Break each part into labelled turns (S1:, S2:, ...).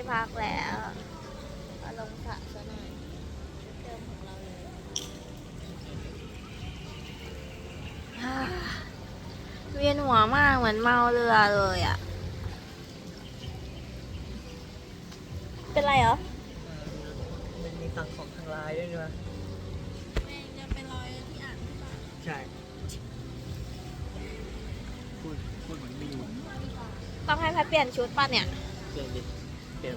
S1: ที่พักแล้วมาลงสระซะหน่อยชุดเดิมของเราเลยฮ่าเวียนหัวมากเหมือนเมาเรือเลยอะ เป็นไรเหรอ
S2: มันมีสั่งของทางไลน์ด้วยนะ
S1: จะเป็นรอยที่อ่าน
S2: ใช่ พูดพูดเหมือนมีอยู่
S1: ต้องให้แพทเปลี่ยนชุดป่ะเนี่ย
S2: เปลี่ยนดิ เปลี่ยน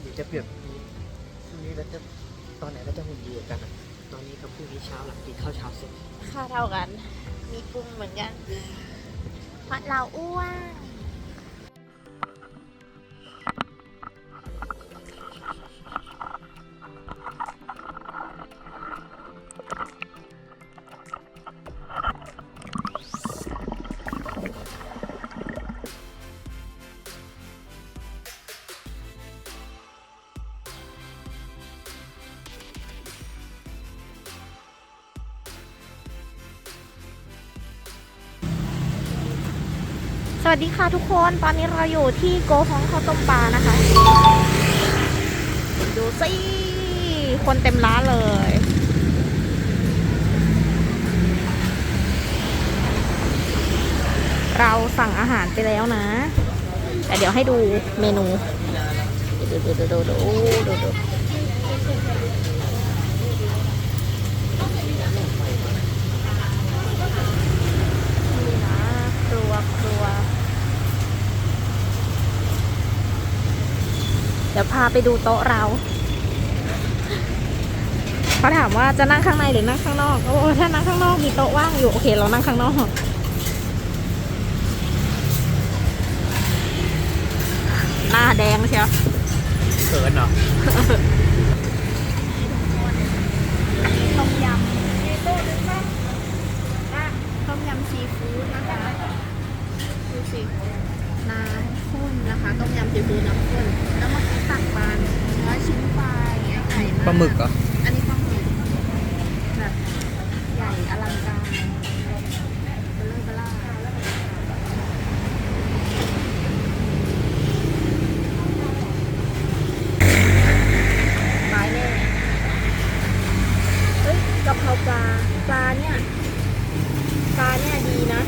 S2: เดี๋ยวจะเปลี่ยนพรุ่งนี้เราจะตอนไหนเราจะหุ่นดีกว่ากันอะตอนนี้กับพรุ่งนี้เช้าหลังกินข้าวเช้าเสร็จ
S1: ค่าเท่ากัน มีปรุงเหมือนกันเพราะเราอ้วน วัสดีค่ะทุกคน ตอนนี้เราอยู่ที่โกฮองข้าวต้มปลานะคะ ดูสิ คนเต็มร้านเลย เราสั่งอาหารไปแล้วนะ แต่เดี๋ยวให้ดูเมนู ดูดูดูดูดูดูดูนี่นะครัวครัว เดี๋ยวพาไปดูโต๊ะเราเขาถามว่าจะนั่งข้างในหรือนั่งข้างนอกโอ้ถ้านั่งข้างนอกมีโต๊ะว่างอยู่โอเค เรานั่งข้างนอกหน้าแดงเชียว
S2: เขินเหรอ
S1: ต้มยำต้มยำซีฟู้ดนะคะดูสิน้ำข้นนะคะ ต้มยำซีฟู้ดน้ำข้นแล้วเมื่อกี้ ตักปลาเนื้อชิ้นปลาอย่างเงี้ยใหญ่มาก
S2: ปลาหมึกเหรอ
S1: อันนี้ปลาหมึกแบบใหญ่อลังการเบลอเบล่าไม้แน่เฮ้ยกะเพราปลาปลาเนี่ยปลาเนี่ยดีนะ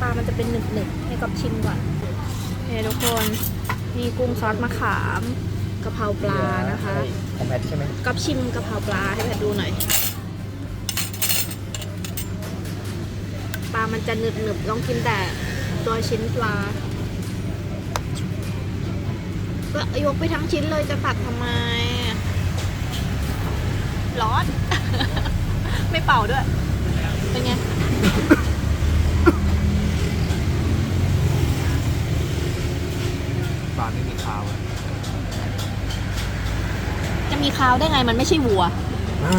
S1: ปลามันจะเป็นหนึบๆให้กับชิมก่อนเนี่ยทุกคน มีกุ้งซอสมะขามกะเพราปลานะคะ
S2: ของแพทใช่ไหม
S1: กับชิมกะเพราปลาให้แพทดูหน่อย ปลามันจะหนึบหนึบๆลองกินแต่ตัวชิ้นปลา ก็ยกไปทั้งชิ้นเลยจะตัดทำไม ร้อน ไม่เป่าด้วย เป็นไง
S2: ปลา ไม่มีคาวอะ
S1: จะมีคาวได้ไงมันไม่ใช่วัว
S2: น้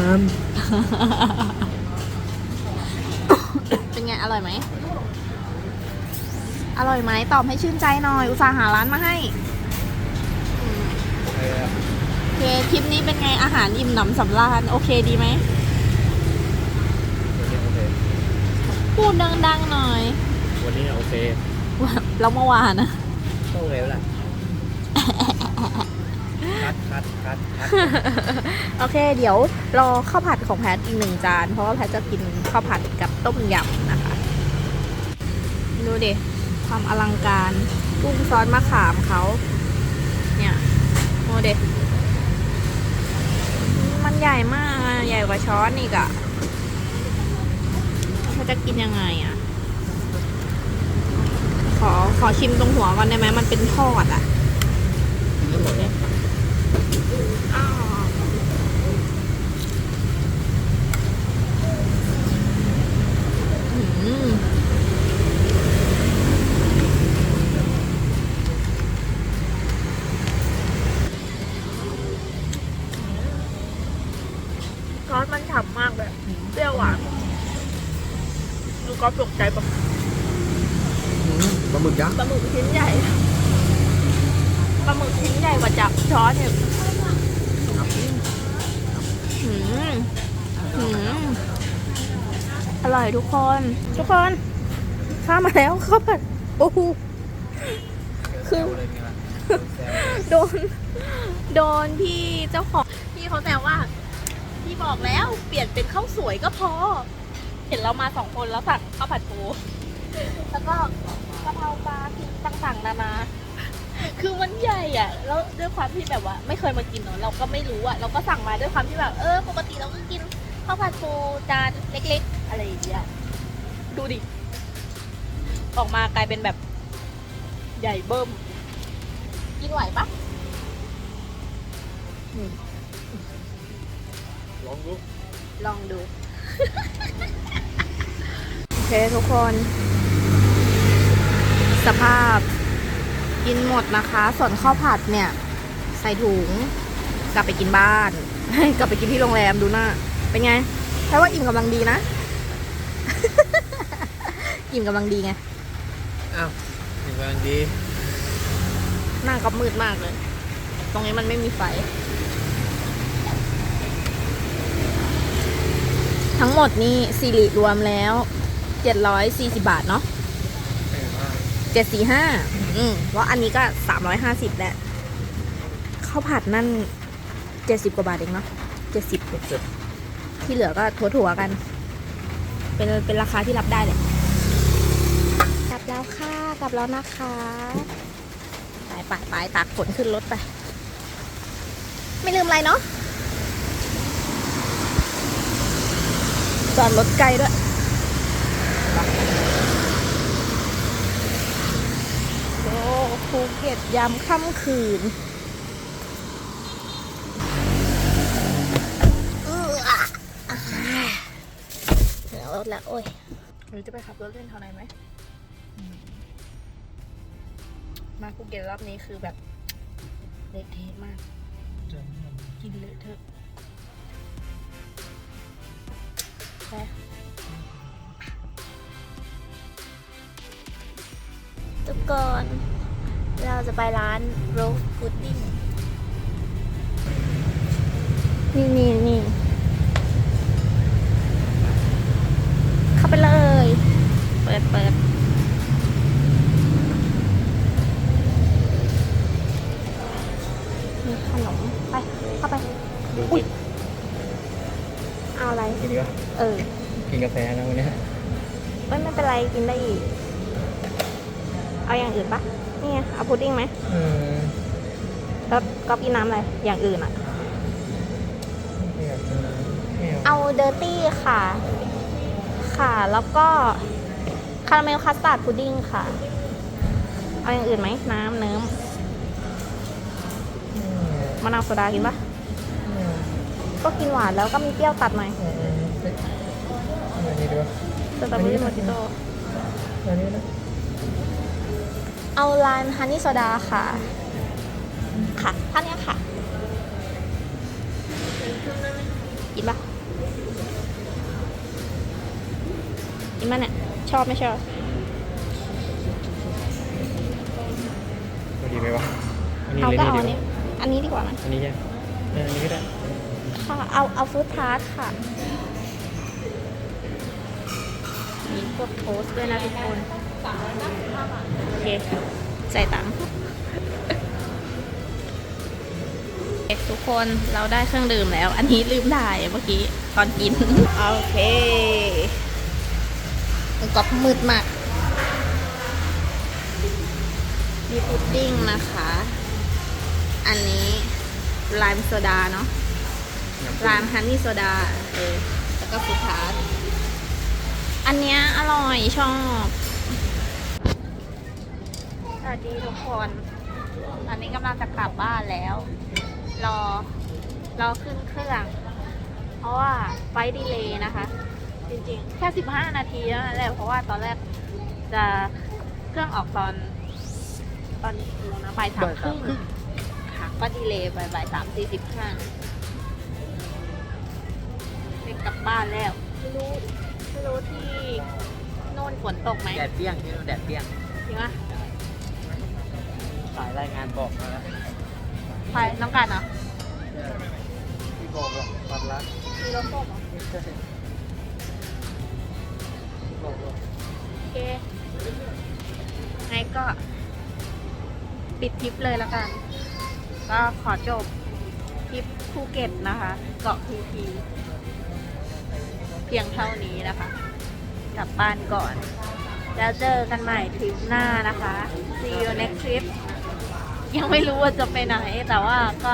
S1: เป็นไง อร่อยไหม อร่อยไหม ตอบให้ชื่นใจหน่อย อุตส่าห์หาร้านมาให้อืมำ
S2: โอเคอะ
S1: โอเคคลิปนี้เป็นไงอาหารอิ่มหนำสำราญโอเคดีไหม
S2: วันนี้โอเค
S1: พูดดังๆหน่อย
S2: วันนี้โอเค
S1: แล้วเมื่อวานนะ
S2: ก็โอเคแล้วแหละ คัดคัดคัดคัด
S1: โอเค เดี๋ยวรอข้าวผัดของแพทอีกหนึ่งจาน เพราะว่าแพทจะกินข้าวผัดกับต้มยำนะคะ ดูดิความอลังการกุ้งซอสมะขามเขา เนี่ยโมเดมันใหญ่มากใหญ่กว่าช้อนอีกอะเขาจะกินยังไงอะขอขอชิมตรงหัวก่อนได้ไหมมันเป็นทอดอะ
S2: นี่หมดเนี่ย
S1: อ้าวอืมซอสมันฉ่ำมากเลยเปรี้ยวหวานดูก็ตกใจปะ
S2: ปลาหมึกยักษ์
S1: ปลาหมึกชิ้นใหญ่ปลาหมึ กชิ้นใหญ่กว่าจับช้อนเนี่ยหืมหืมอร่อยทุกคน ทุกคน ข้ามาแล้วข้าวผัดโอ้โหคือ
S2: เลยไงล่ะ
S1: โดน โดนพี่เจ้าของพี่เขาแซวว่า พี่บอกแล้วเปลี่ยนเป็นข้าวสวยก็พอ เห็นเรามาสองคนแล้วสั่งข้าวผัดปูแล้วก็กะเพราปลาคือต่างๆนานา คือมันใหญ่อะแล้วด้วยความที่แบบว่า ไม่เคยมากินเนาะเราก็ไม่รู้อะเราก็สั่งมาด้วยความที่แบบเออปกติเราก็กินข้าวผัดปูจานเล็ก ๆ อะไรอย่างเงี้ยดูดิ ออกมากลายเป็นแบบ ใหญ่เบิ่ม กินไหวปะ
S2: ลองดู
S1: ลองดู โอเคทุกคน สภาพ กินหมดนะคะ ส่วนข้าวผัดเนี่ย ใส่ถุง กลับไปกินบ้าน กลับไปกินที่โรงแรมดูหน้า เป็นไงแค่ว่าอิ่มกำลังดีนะ อิ่มกำลังดีไง
S2: อ้าวหนึ่งกำลังดี
S1: หน้าก็มืดมากเลย ตรงนี้มันไม่มีไฟ ทั้งหมดนี่สิริรวมแล้ว 740 บาทเนาะ
S2: เออ ว่า
S1: 745อืมแล้วอันนี้ก็350แหละข้าวผัดนั่น70กว่าบาทเองเนาะ70
S2: เสร็จ
S1: ที่เหลือก็ถั่วๆกัน เป็นเป็นราคาที่รับได้เลยกลับแล้วค่ะ กลับแล้วนะคะไปไปไปตากฝนขึ้นรถไป ไม่ลืมอะไรเนาะจอดรถไกลด้วย โอ้ ภูเก็ตยามค่ำคืนเอออะอะถึงรถแล้วโอ้ยหรือจะไปขับรถเล่นเท่าไหนไหม มาภูเก็ตรอบนี้คือแบบเละเทะมาก
S2: จำมัน
S1: กินเลอะเทอะไปทุกคน เราจะไปร้านโรสพุดดิ้งนี่นี่นี่เข้าไปเลย เปิดเปิดมีขนม ไป เข้าไป
S2: ดู
S1: อุ๊
S2: กิ
S1: ย
S2: น
S1: เอาอะไร
S2: กินดีกว่า
S1: เออ
S2: กินกาแฟนะวันเนี้ย
S1: เอ้ยไม่เป็นไร กินได้อีก เอาอย่างอื่นปะ นี่ไงเอาพุดดิ้งไหม
S2: อืม
S1: แล้วก็พี่น้ำอะไร อย่างอื่นอะ
S2: ไม่อยากกินไม่เอา
S1: เอาเดอร์ตี้ค่ะ ค่ะ แล้วก็คาราเมลคัสตาร์ดพุดดิ้งค่ะ เอาอย่างอื่นไหม น้ำเนิ้มมะนาวโซดากินปะ
S2: ไม่เอา
S1: ก็กินหวานแล้วก็มีเปรี้ยวตัดหน่อย
S2: เออเอ้ยเอาอันนี้ดีกว่า
S1: สตรอเบอรี่โมจิโต้
S2: อันนี้นะ
S1: เอาลานฮันนี่โซดาค่ะ ค่ะท่านเนี้ยค่ะ กินปะกินปะเนี่ยชอบไม่ชอบ
S2: เอาดีไหมวะอันนี้
S1: เอา
S2: เลย
S1: ก็
S2: นี่
S1: เอา
S2: ดี
S1: อัน
S2: กว่า
S1: นี้อันนี้ดีกว่าไหม
S2: อันนี้ใช่ไหมเอออันนี้ก็ได้
S1: ค่ะ เอาเอาฟรุตทาร์ตค่ะ มีพวกโทสต์ด้วยนะทุกคน โอเคใส่ตังค์เอ๊ะทุกคนเราได้เครื่องดื่มแล้ว อันนี้ลืมถ่ายเมื่อกี้ตอนกิน โอเคมันก็มืดมากมีพุดดิ้งนะคะ อันนี้ไลม์โซดาเนาะรามฮันนี่โซดาเออแล้วก็ฟูทาร์ตอันเนี้ยอร่อยชอบ สวัสดีทุกคน ตอนนี้กำลังจะกลับบ้านแล้ว รอ รอขึ้นเครื่อง เพราะว่าไฟล์ดีเลย์นะคะ จริงๆ แค่ 15 นาทีเท่านั้นแหละ เพราะว่าตอนแรกจะเครื่องออกตอน ตอนกี่โมงนะบ่ายสามครึ่งค่ะ ก็ดีเลย์ไปบ่ายสามสี่สิบห้าไปกลับบ้านแล้ว ไม่รู้ ไม่รู้ที่โน่นฝนตกไหม
S2: แดดเปรี้ยงที่นู่นแดดเปรี้ยง
S1: จริงปะ
S2: สายรายงานบอกมาแล้ว
S1: ใครน้องกันเหรอ
S2: พี่บอกหรอกความรัก
S1: มีรถส้มเหรอ
S2: ไม่ใช่พี่บอกหรอก
S1: โอเคไงก็ปิปิดทริปเลยละกัน ก็ขอจบทริปภูเก็ตนะคะ เกาะพีพีเพียงเท่านี้นะคะ กลับบ้านก่อน แล้วเจอกันใหม่ทริปหน้านะคะ see you next trip ยังไม่รู้ว่าจะไปไหน แต่ว่าก็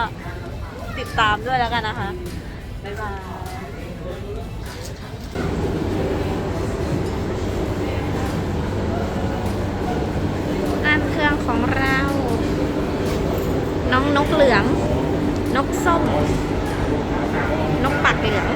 S1: ติดตามด้วยแล้วกันนะคะ บ๊ายบายอันเครื่องของเรา น้องนกเหลือง นกส้ม นกปักเหลือง